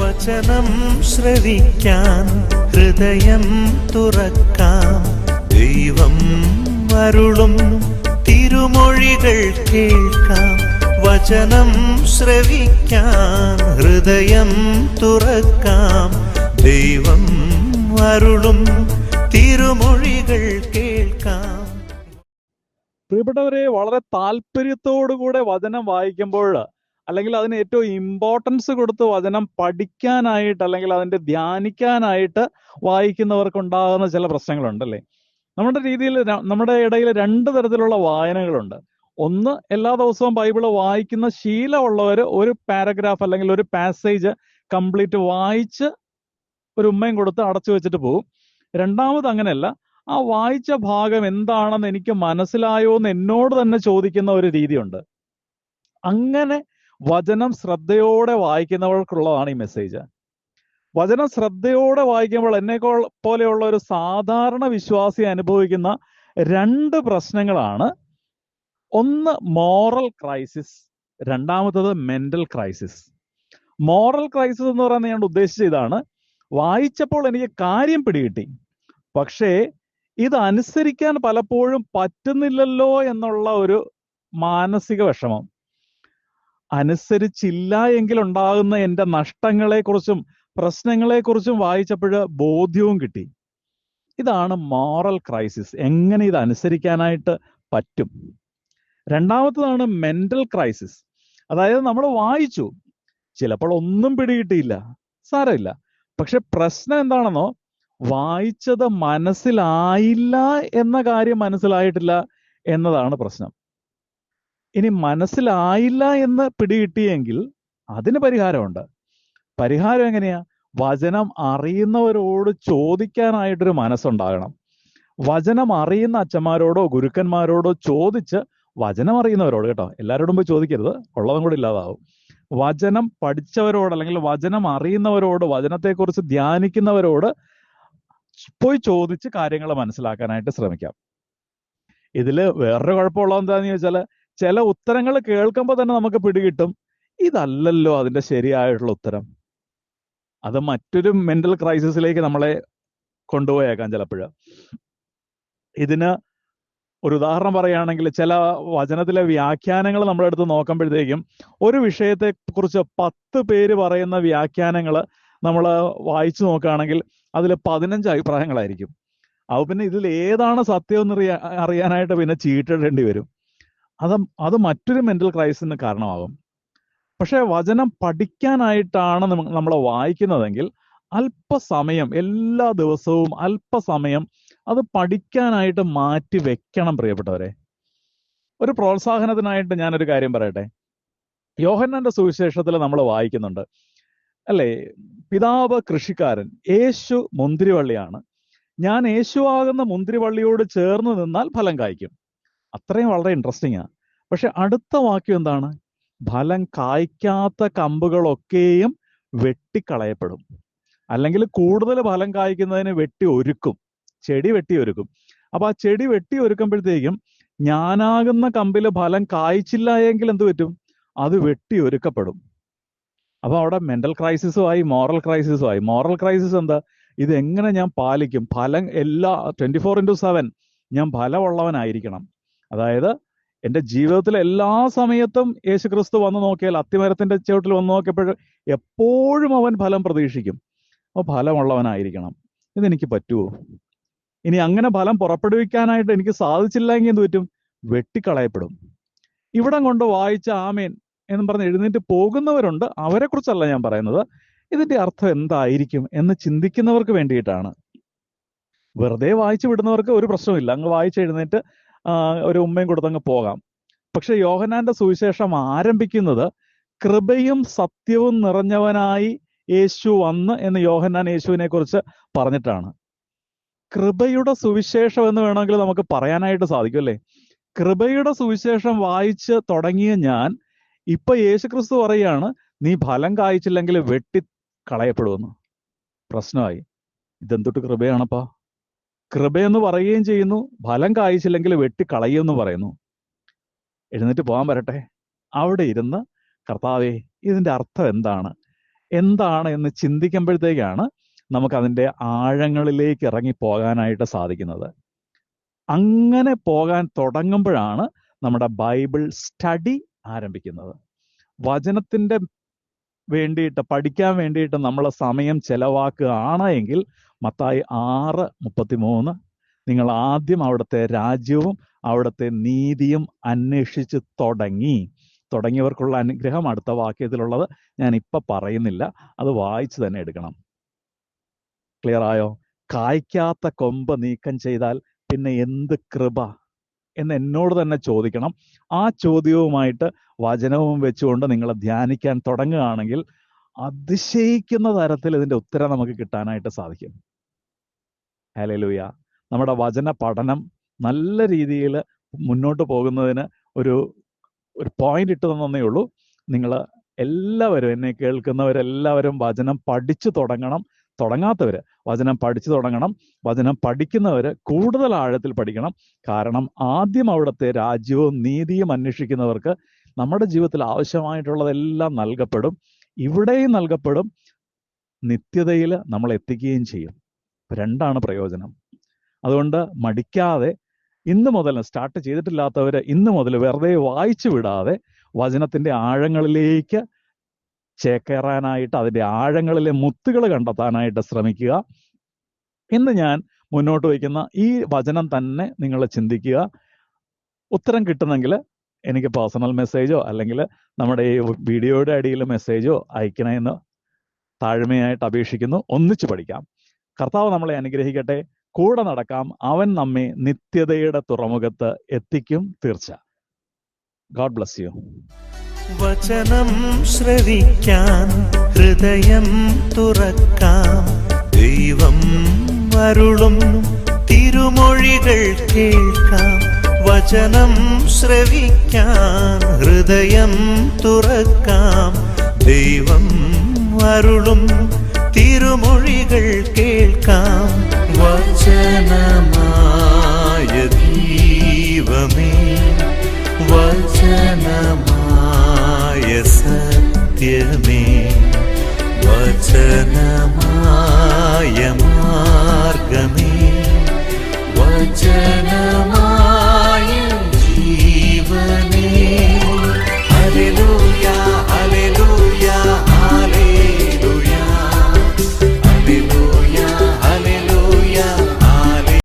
വചനം ശ്രവിക്കാൻ ഹൃദയം തുറക്കാം. ദൈവം അരുളും തിരുമൊഴികൾ കേൾക്കാം. വചനം ശ്രവിക്കാൻ ഹൃദയം തുറക്കാം. ദൈവം അരുളും തിരുമൊഴികൾ കേൾക്കാം. പ്രിയപ്പെട്ടവരെ വളരെ താല്പര്യത്തോടുകൂടെ വചനം വായിക്കുമ്പോൾ അല്ലെങ്കിൽ അതിന് ഏറ്റവും ഇമ്പോർട്ടൻസ് കൊടുത്ത് വചനം പഠിക്കാനായിട്ട് അല്ലെങ്കിൽ അതിന്റെ ധ്യാനിക്കാനായിട്ട് വായിക്കുന്നവർക്ക് ഉണ്ടാകുന്ന ചില പ്രശ്നങ്ങളുണ്ടല്ലേ നമ്മുടെ രീതിയിൽ നമ്മുടെ ഇടയിൽ രണ്ട് തരത്തിലുള്ള വായനകളുണ്ട്. ഒന്ന് എല്ലാ ദിവസവും ബൈബിൾ വായിക്കുന്ന ശീലമുള്ളവർ ഒരു പാരഗ്രാഫ് അല്ലെങ്കിൽ ഒരു പാസേജ് കംപ്ലീറ്റ് വായിച്ച് ഒരു ഉമ്മയും കൊടുത്ത് അടച്ചു വെച്ചിട്ട് പോകും രണ്ടാമത് അങ്ങനെയല്ല ആ വായിച്ച ഭാഗം എന്താണെന്ന് എനിക്ക് മനസ്സിലായോ എന്ന് എന്നോട് തന്നെ ചോദിക്കുന്ന ഒരു രീതിയുണ്ട്. അങ്ങനെ വചനം ശ്രദ്ധയോടെ വായിക്കുന്നവർക്കുള്ളതാണ് ഈ മെസ്സേജ് വചനം ശ്രദ്ധയോടെ വായിക്കുമ്പോൾ എന്നെ പോലെയുള്ള ഒരു സാധാരണ വിശ്വാസി അനുഭവിക്കുന്ന രണ്ട് പ്രശ്നങ്ങളാണ്. ഒന്ന് മോറൽ ക്രൈസിസ് രണ്ടാമത്തത് മെന്റൽ ക്രൈസിസ് മോറൽ ക്രൈസിസ് എന്ന് പറയുന്നത് ഞാൻ ഉദ്ദേശിച്ച ഇതാണ്. വായിച്ചപ്പോൾ എനിക്ക് കാര്യം പിടികിട്ടി. പക്ഷേ ഇത് അനുസരിക്കാൻ പലപ്പോഴും പറ്റുന്നില്ലല്ലോ എന്നുള്ള ഒരു മാനസിക വിഷമം. അനുസരിച്ചില്ല എങ്കിൽ ഉണ്ടാകുന്ന എന്റെ പ്രശ്നങ്ങളെ കുറിച്ചും വായിച്ചപ്പോൾ ബോധ്യവും കിട്ടി. ഇതാണ് മോറൽ ക്രൈസിസ് എങ്ങനെ ഇത് അനുസരിക്കാനായിട്ട് പറ്റും? രണ്ടാമത്തതാണ് മെന്റൽ ക്രൈസിസ് അതായത് നമ്മൾ വായിച്ചു. ചിലപ്പോൾ ഒന്നും പിടികിട്ടിയില്ല. സാരമില്ല. പക്ഷെ പ്രശ്നം എന്താണെന്നോ? വായിച്ചത് മനസ്സിലായില്ല എന്ന കാര്യം മനസ്സിലായിട്ടില്ല എന്നതാണ് പ്രശ്നം. ഇനി മനസ്സിലായില്ല എന്ന് പിടികിട്ടിയെങ്കിൽ അതിന് പരിഹാരമുണ്ട്. പരിഹാരം എങ്ങനെയാ? വചനം അറിയുന്നവരോട് ചോദിക്കാനായിട്ടൊരു മനസ്സുണ്ടാകണം. വചനം അറിയുന്ന അച്ഛന്മാരോടോ ഗുരുക്കന്മാരോടോ ചോദിച്ച് വചനം അറിയുന്നവരോട് കേട്ടോ എല്ലാവരോടും പോയി ചോദിക്കരുത് ഉള്ളതും കൂടി ഇല്ലാതാവും. വചനം പഠിച്ചവരോട് അല്ലെങ്കിൽ വചനം അറിയുന്നവരോട് വചനത്തെക്കുറിച്ച് ധ്യാനിക്കുന്നവരോട് പോയി ചോദിച്ച് കാര്യങ്ങൾ മനസ്സിലാക്കാനായിട്ട് ശ്രമിക്കാം. ഇതിൽ വേറൊരു കുഴപ്പമുള്ളത് എന്താന്ന് ചോദിച്ചാൽ ചില ഉത്തരങ്ങൾ കേൾക്കുമ്പോൾ തന്നെ നമുക്ക് പിടികിട്ടും. ഇതല്ലല്ലോ അതിന്റെ ശരിയായിട്ടുള്ള ഉത്തരം. അത് മറ്റൊരു മെന്റൽ ക്രൈസിസിലേക്ക് നമ്മളെ കൊണ്ടുപോയേക്കാം ചിലപ്പോഴ്. ഇതിന് ഒരു ഉദാഹരണം പറയുകയാണെങ്കിൽ ചില വചനത്തിലെ വ്യാഖ്യാനങ്ങൾ നമ്മളെടുത്ത് നോക്കുമ്പോഴത്തേക്കും ഒരു വിഷയത്തെ കുറിച്ച് പത്ത് പേര് പറയുന്ന വ്യാഖ്യാനങ്ങൾ നമ്മൾ വായിച്ചു നോക്കുകയാണെങ്കിൽ അതിൽ പതിനഞ്ച് അഭിപ്രായങ്ങളായിരിക്കും. അപ്പൊ പിന്നെ ഇതിൽ ഏതാണ് സത്യം എന്ന് അറിയാനായിട്ട് പിന്നെ ചീട്ടിടേണ്ടി വരും. അത് അത് മറ്റൊരു മെന്റൽ ക്രൈസിന് കാരണമാകും. പക്ഷെ വചനം പഠിക്കാനായിട്ടാണ് നമ്മൾ വായിക്കുന്നതെങ്കിൽ അല്പസമയം എല്ലാ ദിവസവും അല്പസമയം അത് പഠിക്കാനായിട്ട് മാറ്റി വെക്കണം പ്രിയപ്പെട്ടവരെ. ഒരു പ്രോത്സാഹനത്തിനായിട്ട് ഞാനൊരു കാര്യം പറയട്ടെ. യോഹന്നാന്റെ സുവിശേഷത്തിൽ നമ്മൾ വായിക്കുന്നുണ്ട്. അല്ലേ? പിതാവ് കൃഷിക്കാരൻ യേശു മുന്തിരിവള്ളിയാണ്. ഞാൻ യേശുവാകുന്ന മുന്തിരിവള്ളിയോട് ചേർന്ന് നിന്നാൽ ഫലം കായ്ക്കും. അത്രയും വളരെ ഇൻട്രസ്റ്റിംഗ് ആണ് പക്ഷെ അടുത്ത വാക്യം എന്താണ്? ഫലം കായ്ക്കാത്ത കമ്പുകളൊക്കെയും വെട്ടിക്കളയപ്പെടും. അല്ലെങ്കിൽ കൂടുതൽ ഫലം കായ്ക്കുന്നതിന് വെട്ടി ഒരുക്കും ചെടി വെട്ടി ഒരുക്കും അപ്പൊ ആ ചെടി വെട്ടി ഒരുക്കുമ്പോഴത്തേക്കും ഞാനാകുന്ന കമ്പിൽ ഫലം കായ്ച്ചില്ല എങ്കിൽ എന്ത് പറ്റും? അത് വെട്ടി ഒരുക്കപ്പെടും അപ്പൊ അവിടെ മെന്റൽ ക്രൈസിസുമായി മോറൽ ക്രൈസിസുമായി മോറൽ ക്രൈസിസ് എന്താ? ഇത് എങ്ങനെ ഞാൻ പാലിക്കും? ഫലം എല്ലാ ട്വന്റി ഫോർ ഇന്റു സെവൻ ഞാൻ ഫലമുള്ളവനായിരിക്കണം. അതായത് എന്റെ ജീവിതത്തിലെ എല്ലാ സമയത്തും യേശു ക്രിസ്തു വന്നു നോക്കിയാൽ അത്തിമരത്തിന്റെ ചുവട്ടിൽ വന്നു നോക്കിയപ്പോൾ എപ്പോഴും അവൻ ഫലം പ്രതീക്ഷിക്കും. അപ്പോൾ ഫലമുള്ളവനായിരിക്കണം. ഇതെനിക്ക് പറ്റുമോ ഇനി അങ്ങനെ ഫലം പുറപ്പെടുവിക്കാനായിട്ട് എനിക്ക് സാധിച്ചില്ലെങ്കിൽ എന്ത് പറ്റും? വെട്ടിക്കളയപ്പെടും. ഇവിടം കൊണ്ട് വായിച്ച ആമേൻ എന്ന് പറഞ്ഞ് എഴുന്നേറ്റ് പോകുന്നവരുണ്ട്. അവരെ കുറിച്ചല്ല ഞാൻ പറയുന്നത്. ഇതിന്റെ അർത്ഥം എന്തായിരിക്കും എന്ന് ചിന്തിക്കുന്നവർക്ക് വേണ്ടിയിട്ടാണ്. വെറുതെ വായിച്ചു വിടുന്നവർക്ക് ഒരു പ്രശ്നമില്ല അങ്ങ് വായിച്ച് എഴുന്നേറ്റ് ഒരു ഉമ്മയും കൊടുത്തങ്ങ് പോകാം. പക്ഷെ യോഹനാന്റെ സുവിശേഷം ആരംഭിക്കുന്നത് കൃപയും സത്യവും നിറഞ്ഞവനായി യേശു വന്ന് എന്ന് യോഹന്നാൻ യേശുവിനെ കുറിച്ച് പറഞ്ഞിട്ടാണ്. കൃപയുടെ സുവിശേഷം എന്ന് വേണമെങ്കിൽ നമുക്ക് പറയാനായിട്ട് സാധിക്കും അല്ലേ? കൃപയുടെ സുവിശേഷം വായിച്ച് തുടങ്ങിയ ഞാൻ ഇപ്പൊ യേശുക്രിസ്തു പറയാണ് നീ ഫലം കായ്ച്ചില്ലെങ്കിൽ വെട്ടി കളയപ്പെടുമെന്ന് പ്രശ്നമായി. ഇതെന്തൊട്ട് കൃപയാണപ്പാ? കൃപയെന്ന് പറയുകയും ചെയ്യുന്നു ഫലം കായ്ച്ചില്ലെങ്കിൽ വെട്ടി കളയുമെന്ന് പറയുന്നു. എഴുന്നേറ്റ് പോകാൻ വരട്ടെ. അവിടെ ഇരുന്ന് കർത്താവേ ഇതിന്റെ അർത്ഥം എന്താണ്? എന്താണ്? എന്ന് ചിന്തിക്കുമ്പോഴത്തേക്കാണ് നമുക്കതിന്റെ ആഴങ്ങളിലേക്ക് ഇറങ്ങി പോകാനായിട്ട് സാധിക്കുന്നത്. അങ്ങനെ പോകാൻ തുടങ്ങുമ്പോഴാണ് നമ്മുടെ ബൈബിൾ സ്റ്റഡി ആരംഭിക്കുന്നത്. വചനത്തിന്റെ വേണ്ടിയിട്ട് പഠിക്കാൻ വേണ്ടിയിട്ട് നമ്മൾ സമയം ചെലവാക്കുകയാണ് എങ്കിൽ മത്തായി ആറ് മുപ്പത്തിമൂന്ന് നിങ്ങൾ ആദ്യം അവിടുത്തെ രാജ്യവും അവിടുത്തെ നീതിയും അന്വേഷിച്ച് തുടങ്ങി. തുടങ്ങിയവർക്കുള്ള അനുഗ്രഹം അടുത്ത വാക്യത്തിലുള്ളത് ഞാൻ ഇപ്പൊ പറയുന്നില്ല. അത് വായിച്ചു തന്നെ എടുക്കണം. ക്ലിയർ ആയോ? കായ്ക്കാത്ത കൊമ്പ് നീക്കം ചെയ്താൽ പിന്നെ എന്ത് കൃപ? എന്ന് എന്നോട് തന്നെ ചോദിക്കണം. ആ ചോദ്യവുമായിട്ട് വചനവും വെച്ചുകൊണ്ട് നിങ്ങൾ ധ്യാനിക്കാൻ തുടങ്ങുകയാണെങ്കിൽ അതിശയിക്കുന്ന തരത്തിൽ ഇതിന്റെ ഉത്തരം നമുക്ക് കിട്ടാനായിട്ട് സാധിക്കും. ഹലലൂയ നമ്മുടെ വചന പഠനം നല്ല രീതിയിൽ മുന്നോട്ട് പോകുന്നതിന് ഒരു ഒരു പോയിന്റ് ഇട്ട് തന്നേ ഉള്ളൂ. നിങ്ങൾ എല്ലാവരും എന്നെ കേൾക്കുന്നവരെല്ലാവരും വചനം പഠിച്ചു തുടങ്ങണം. തുടങ്ങാത്തവര്. വചനം പഠിച്ചു തുടങ്ങണം. വചനം പഠിക്കുന്നവര് കൂടുതൽ ആഴത്തിൽ പഠിക്കണം. കാരണം ആദ്യം അവിടുത്തെ രാജ്യവും നീതിയും അന്വേഷിക്കുന്നവർക്ക് നമ്മുടെ ജീവിതത്തിൽ ആവശ്യമായിട്ടുള്ളതെല്ലാം നൽകപ്പെടും. ഇവിടെയും നൽകപ്പെടും. നിത്യതയിൽ നമ്മൾ എത്തിക്കുകയും ചെയ്യും. രണ്ടാണ് പ്രയോജനം. അതുകൊണ്ട് മടിക്കാതെ ഇന്ന് മുതൽ സ്റ്റാർട്ട് ചെയ്തിട്ടില്ലാത്തവര് ഇന്ന് മുതൽ വെറുതെ വായിച്ചു വിടാതെ വചനത്തിന്റെ ആഴങ്ങളിലേക്ക് ചേക്കേറാനായിട്ട് അതിന്റെ ആഴങ്ങളിലെ മുത്തുകൾ കണ്ടെത്താനായിട്ട് ശ്രമിക്കുക. ഇന്ന് ഞാൻ മുന്നോട്ട് വയ്ക്കുന്ന ഈ വചനം തന്നെ നിങ്ങൾ ചിന്തിക്കുക. ഉത്തരം കിട്ടുന്നെങ്കിൽ എനിക്ക് പേഴ്സണൽ മെസ്സേജോ അല്ലെങ്കിൽ നമ്മുടെ ഈ വീഡിയോയുടെ അടിയിൽ മെസ്സേജോ അയക്കണമെന്ന് താഴ്മയായിട്ട് അപേക്ഷിക്കുന്നു. ഒന്നിച്ചു പഠിക്കാം. കർത്താവ് നമ്മളെ അനുഗ്രഹിക്കട്ടെ. കൂടെ നടക്കാം. അവൻ നമ്മെ നിത്യതയുടെ തുറമുഖത്ത് എത്തിക്കും തീർച്ച. ഗോഡ് ബ്ലസ് യു വചനം ശ്രവിക്കാൻ ഹൃദയം തുറക്കാം. ദൈവം അരുളും തിരുമൊഴികൾ കേൾക്കാം. വചനം ശ്രവിക്കാൻ ഹൃദയം തുറക്കാം. ദൈവം അരുളും തിരുമൊഴികൾ കേൾക്കാം. വചനമായ no know.